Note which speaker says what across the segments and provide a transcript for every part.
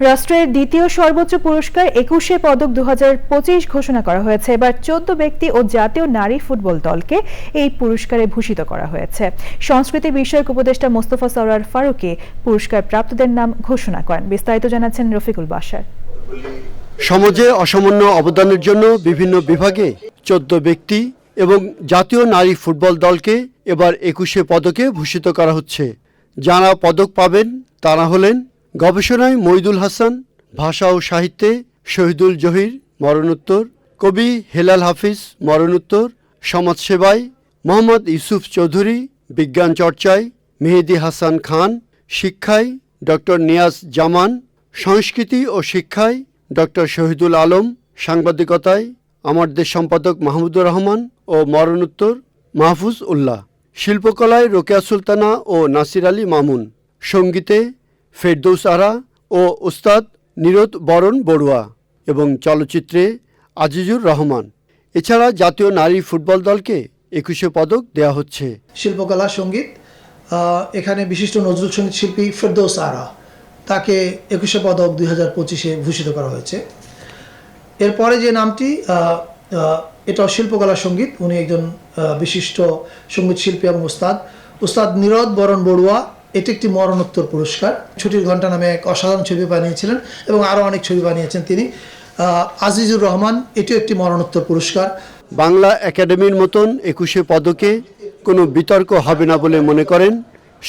Speaker 1: রাষ্ট্রের দ্বিতীয় সর্বোচ্চ পুরস্কার একুশে পদক দু হাজার পঁচিশ ঘোষণা করা হয়েছে। এবার চোদ্দ ব্যক্তি ও জাতীয় নারী ফুটবল দলকে এই পুরস্কারে ভূষিত করা হয়েছে। সংস্কৃতি বিষয়ক উপদেষ্টা মোস্তফা সরার ফারুকি পুরস্কার প্রাপ্তদের নাম ঘোষণা করেন। বিস্তারিত জানাচ্ছেন রফিকুল বাসার।
Speaker 2: সমাজে অসামান্য অবদানের জন্য বিভিন্ন বিভাগে চোদ্দ ব্যক্তি এবং জাতীয় নারী ফুটবল দলকে এবার একুশে পদকে ভূষিত করা হচ্ছে। যারা পদক পাবেন, তারা হলেন গবেষণায় মইদুল হাসান, ভাষা ও সাহিত্যে শহীদুল জহির, মরণোত্তর, কবি হেলাল হাফিজ, মরণোত্তর, সমাজসেবায় মোহাম্মদ ইউসুফ চৌধুরী, বিজ্ঞান চর্চায় মেহেদি হাসান খান, শিক্ষায় ডক্টর নিয়াজ জামান, সংস্কৃতি ও শিক্ষায় ডক্টর শহীদুল আলম, সাংবাদিকতায় আমার দেশ সম্পাদক মাহমুদুর রহমান ও মরণোত্তর মাহফুজ উল্লাহ, শিল্পকলায় রোকেয়া সুলতানা ও নাসির আলী মামুন, সঙ্গীতে ফেরদৌস আরা ও উস্তাদ নিরোদ বরণ বড়ুয়া এবং চলচ্চিত্রে আজিজুর রহমান। এছাড়া জাতীয় নারী ফুটবল দলকে একুশে পদক দেয়া হচ্ছে।
Speaker 3: শিল্পকলা সংগীত এখানে বিশিষ্ট নজরুল সংগীত শিল্পী ফেরদৌস আরা। তাকে একুশে পদক দুই হাজার পঁচিশে ভূষিত করা হয়েছে। এরপরে যে নামটি আহ, শিল্পকলা সংগীত। উনি একজন বিশিষ্ট সংগীত শিল্পী এবং উস্তাদ উস্তাদ নীরদ বরণ বড়ুয়া এটি একটি মরণোত্তর পুরস্কার। ছুটির ঘণ্টা নামে এক অসাধারণ ছবি বানিয়েছিলেন এবং আরও অনেক ছবি বানিয়েছেন তিনি। আজিজুর রহমান এটিও একটি মরণোত্তর পুরস্কার।
Speaker 2: বাংলা একাডেমির মতন একুশে পদকে কোনো বিতর্ক হবে না বলে মনে করেন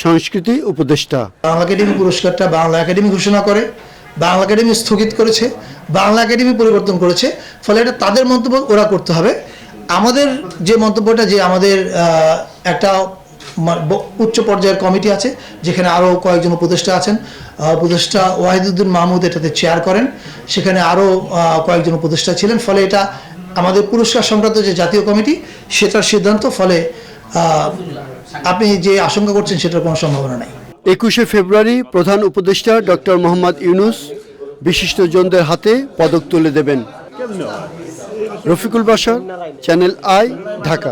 Speaker 2: সংস্কৃতি উপদেষ্টা।
Speaker 3: বাংলা একাডেমি পুরস্কারটা বাংলা একাডেমি ঘোষণা করে বাংলা একাডেমি স্থগিত করেছে বাংলা একাডেমি পরিবর্তন করেছে ফলে এটা তাদের মন্তব্য ওরা করতে হবে। আমাদের যে মন্তব্যটা যে আমাদের একটা উচ্চ পর্যায়ের কমিটি আছে, যেখানে আরও কয়েকজন উপদেষ্টা আছেন। উপদেষ্টা ওয়াহিদুদ্দিন মাহমুদ এটাতে চেয়ার করেন। সেখানে আরও কয়েকজন উপদেষ্টা ছিলেন। ফলে এটা আমাদের পুরস্কার সংক্রান্ত যে জাতীয় কমিটি, সেটার সিদ্ধান্ত ফলে আপনি যে আশঙ্কা করছেন, সেটার কোনো সম্ভাবনা নেই।
Speaker 2: একুশে ফেব্রুয়ারি প্রধান উপদেষ্টা ডক্টর মোহাম্মদ ইউনুস বিশিষ্টজনদের হাতে পদক তুলে দেবেন। রফিকুল বাসার চ্যানেল আই, ঢাকা।